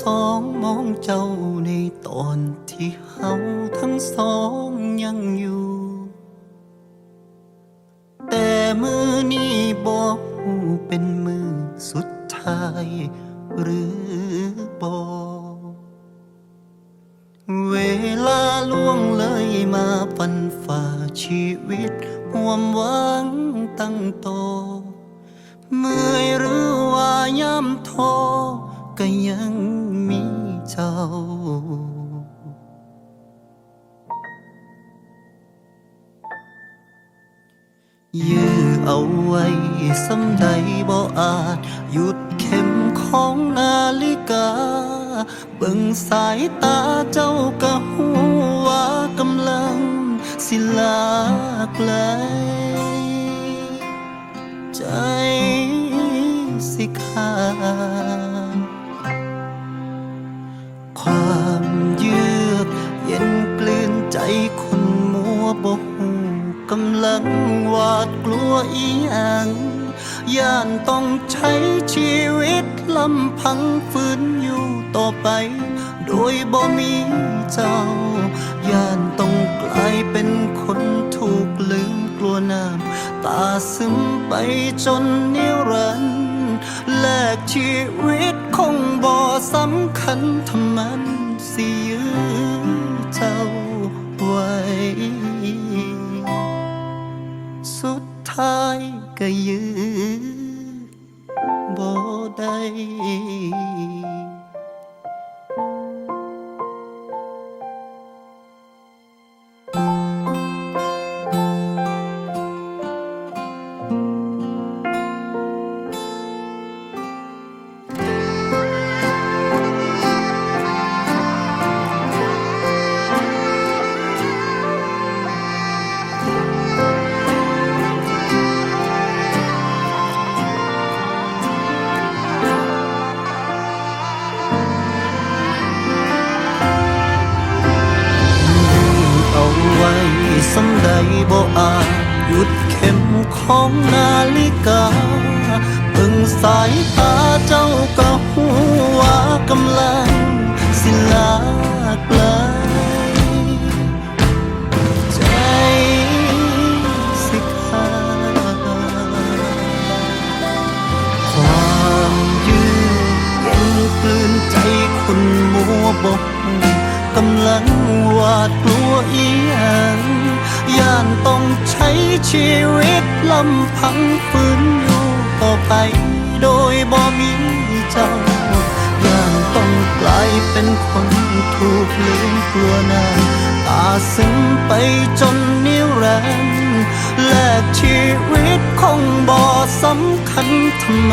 สองมองเจ้าในตอนที่เฮาทั้งสองยังอยู่ แต่มือนี้บอกหูเป็นมือสุดท้าย หรือบอกเวลาล่วงเลยมาฟันฝ่าชีวิตห่วมหวังตั้งโต เมื่อยหรือว่าย่ำท้อ ก็ยังมีเจ้า ยื้อเอาไว้สำใดบ่อาจ หยุดเข็มของนาฬิกา เบิ่งสายตาเจ้าก็หูว่ากำลังสิลาไกลใจสิขาด ลังหวาดกลัวอีหยังย่านต้องใช้ชีวิตลำพังฝืนอยู่ต่อไป โดยบ่มีเจ้า ย่านต้องกลายเป็นคนถูกลืมกลัวน้ำตาซึมไปจนนิรันดร์แลกชีวิตคงบ่สำคัญทำมันสิยื้อเจ้าไว้ายก็ยือบ่ได้ ช้ชีวิตลำพังฝืนอยู่ต่อไป โดยบ่มีเจ้าย่านต้องกลายเป็นคนถูกลืมกลัวน้าตาซึ้งไปจนนิรันดร์แลกชีวิตคงบ่สำคัญทำไม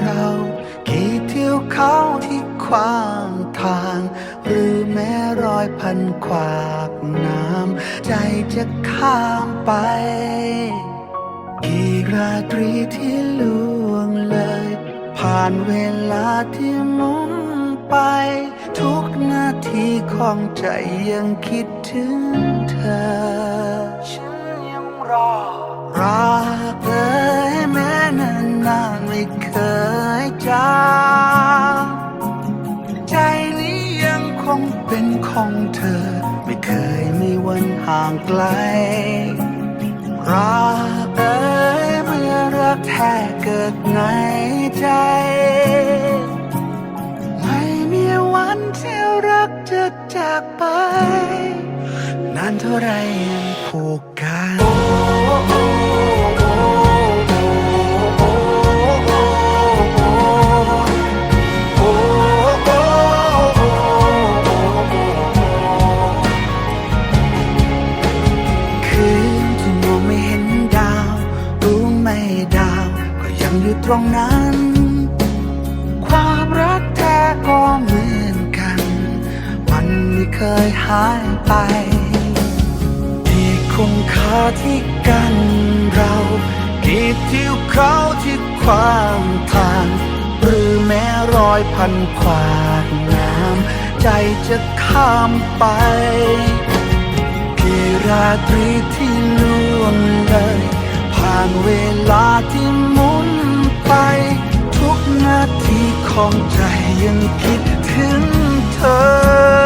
เรากี่เที่ยวเขาที่ขวางทาง หรือแม้รอยพันขวากน้ำ ใจจะข้ามไป กี่ราตรีที่ล่วงเลย ผ่านเวลาที่มุนไป ทุกนาทีของใจยังคิดถึงเธอ ฉันยังรอรักานนานๆไม่เคยจางใจนี้ยังคงเป็นของเธอ ไม่เคยมีวันห่างไกลรักเอ่ยเมื่อรักแท้เกิดในใจ ไม่มีวันที่รักจะจากไป นานเท่าไรยังผูกกัน ใจจะข้ามไปกี่ราตรีที่ล่วงเลย ผ่านเวลาที่หมุนไป ทุกนาทีของใจยังคิดถึงเธอ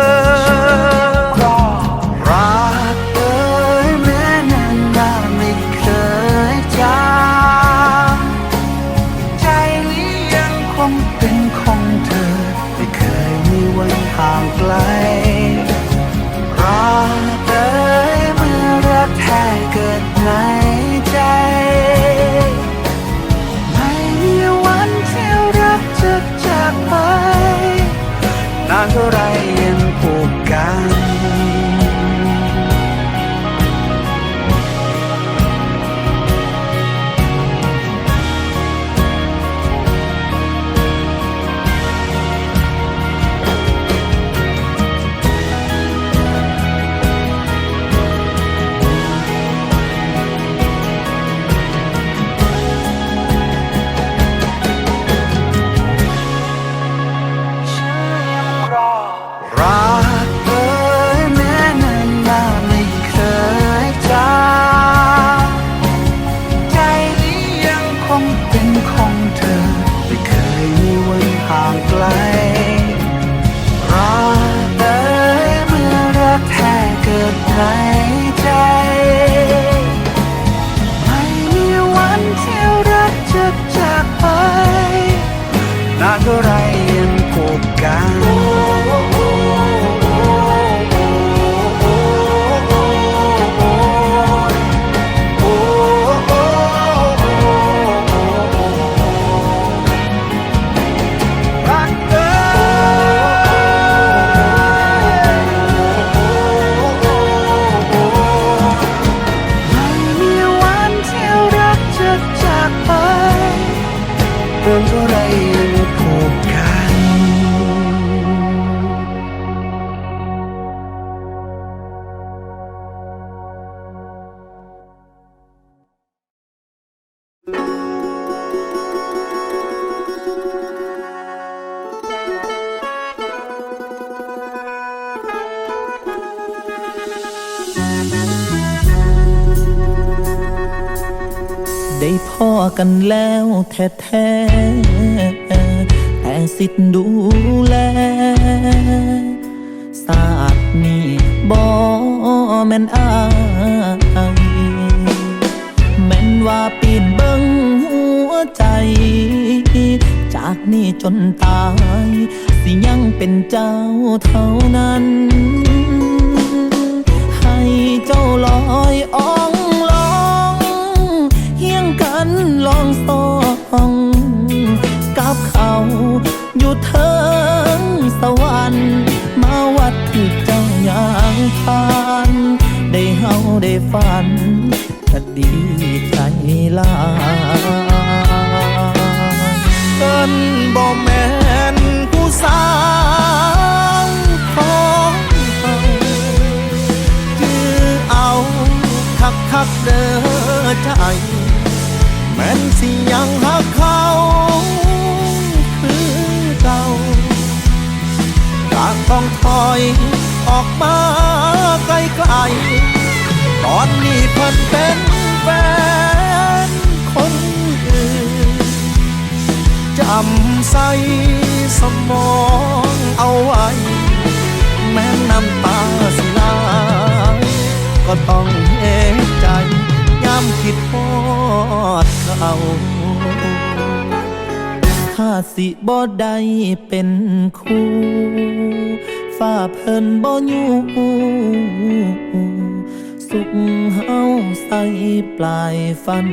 พ่อกันแล้วแท้ๆแต่สิทธิ์ดูแลศาสตร์นี้บ่แม่นอายแม่นว่าปีนเบิ่งหัวใจ จากนี้จนตาย สิยังเป็นเจ้าเท่านั้น ให้เจ้าลอยอ่อ ผ่าน ได้เฮาได้ฝันก็ดีใจลาเอิ้นบ่แม่นผู้สาวของเฮาจือเอาคักคักเด้อใจ แม่นสิยังหักเขา องถอยออกมาไกลๆตอนนี้เพิ่นเป็นแฟนคนอื่นจำใส่สมองเอาไว้ แม้น้ำตาสิไหลก็ต้องเห็นใจย้ำคิดพอดเขา สิบ่ได้เป็นคู่ฝ้าเพิ่นบ่อยู่สุขเฮาใส่ปลายฟัน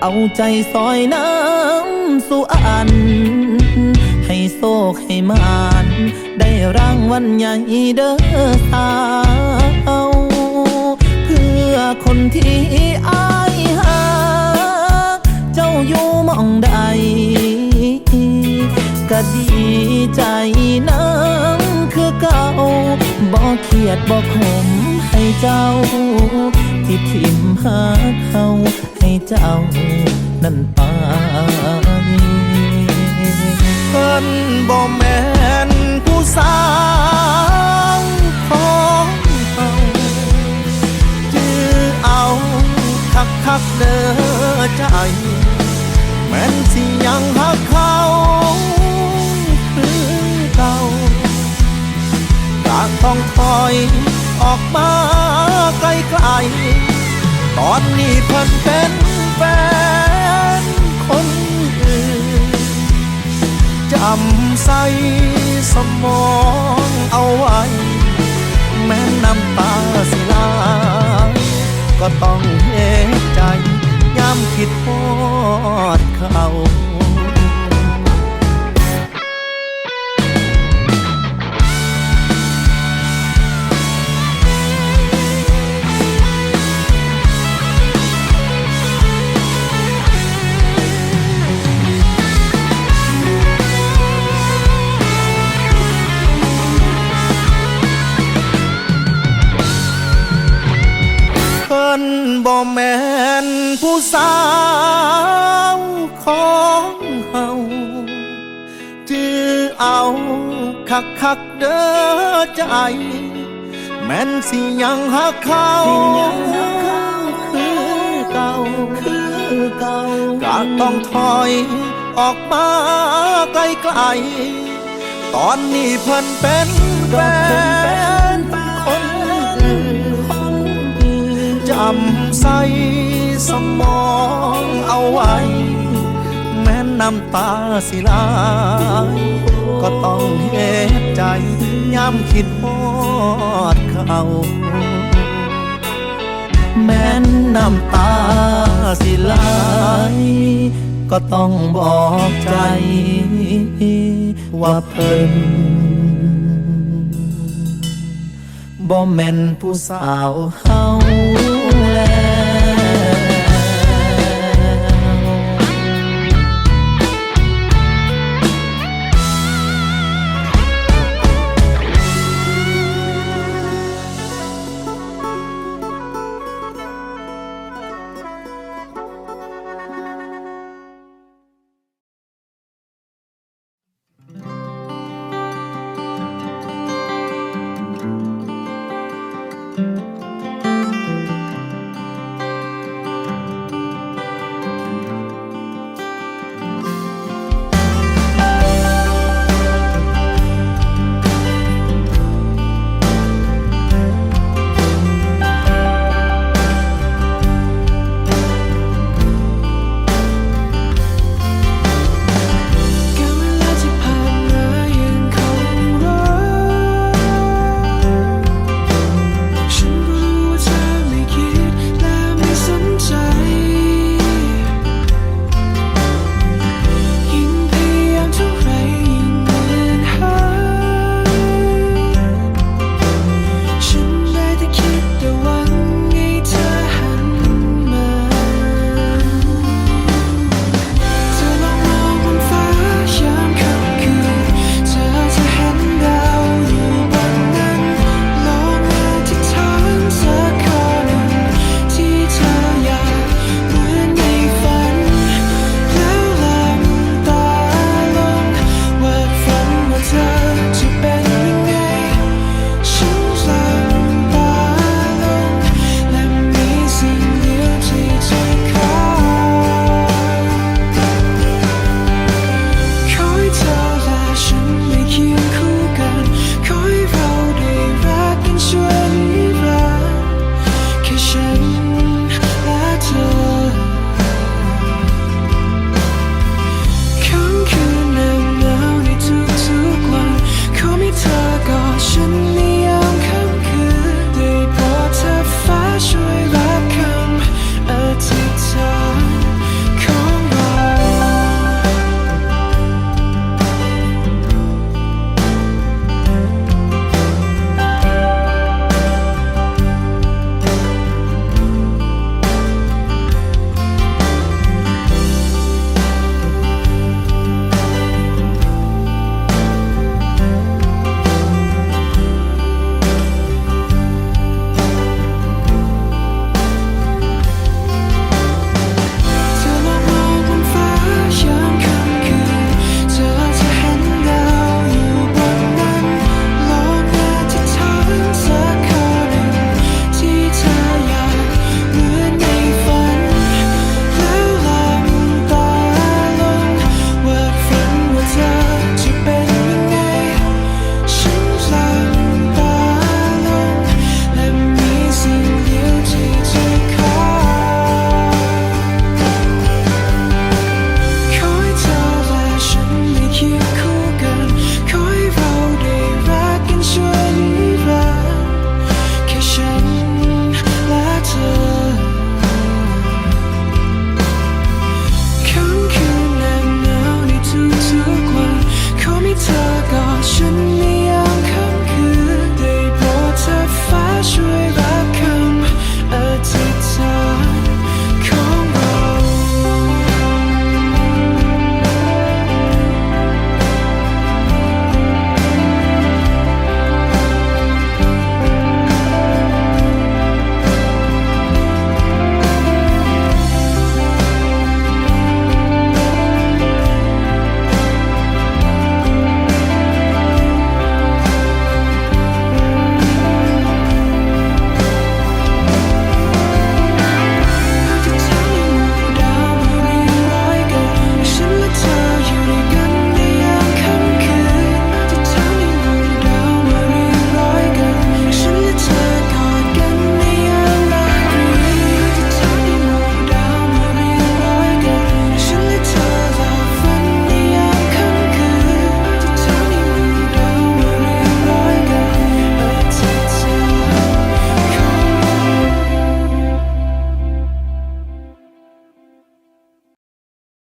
เอาใจซอยน้ำสู่อัน ให้โซกให้มาน ได้รางวัลใหญ่เด้อสาว เพื่อคนที่อาย เจ้าอยู่มองใดก็ดีใจนังคือเก่าบ่เครียดบ่ขมให้เจ้า ที่ทิมหาเขาให้เจ้านั่นไปเพิ่นบ่แม่นผู้สาว คักเด้อใจ แม่นสิยังหักเขาคือเก่าก็ต้องถอยออกมาไกลๆตอนนี้เพิ่นเป็นแฟนคนอื่นจำใส่สมองเอาไว้ แม้น้ำตาสิไหลก็ต้องเห็น คิดพอดเขา คักคักเด้อใจ แม่นสิยังหักเขาคือเก่าคือเก่าก็ต้องถอยออกมาไกลๆตอนนี้เพิ่นเป็นแฟนคนอื่นจำใส่สมองเอาไว้ แม้น้ำตาสิลายก็ต้อง ใจย้ำคิดพอดเขาแม้นน้ำตาสิไหลก็ต้องบอกใจ ว่าเพิ่นบ่แม่นผู้สาวเฮาแล้ว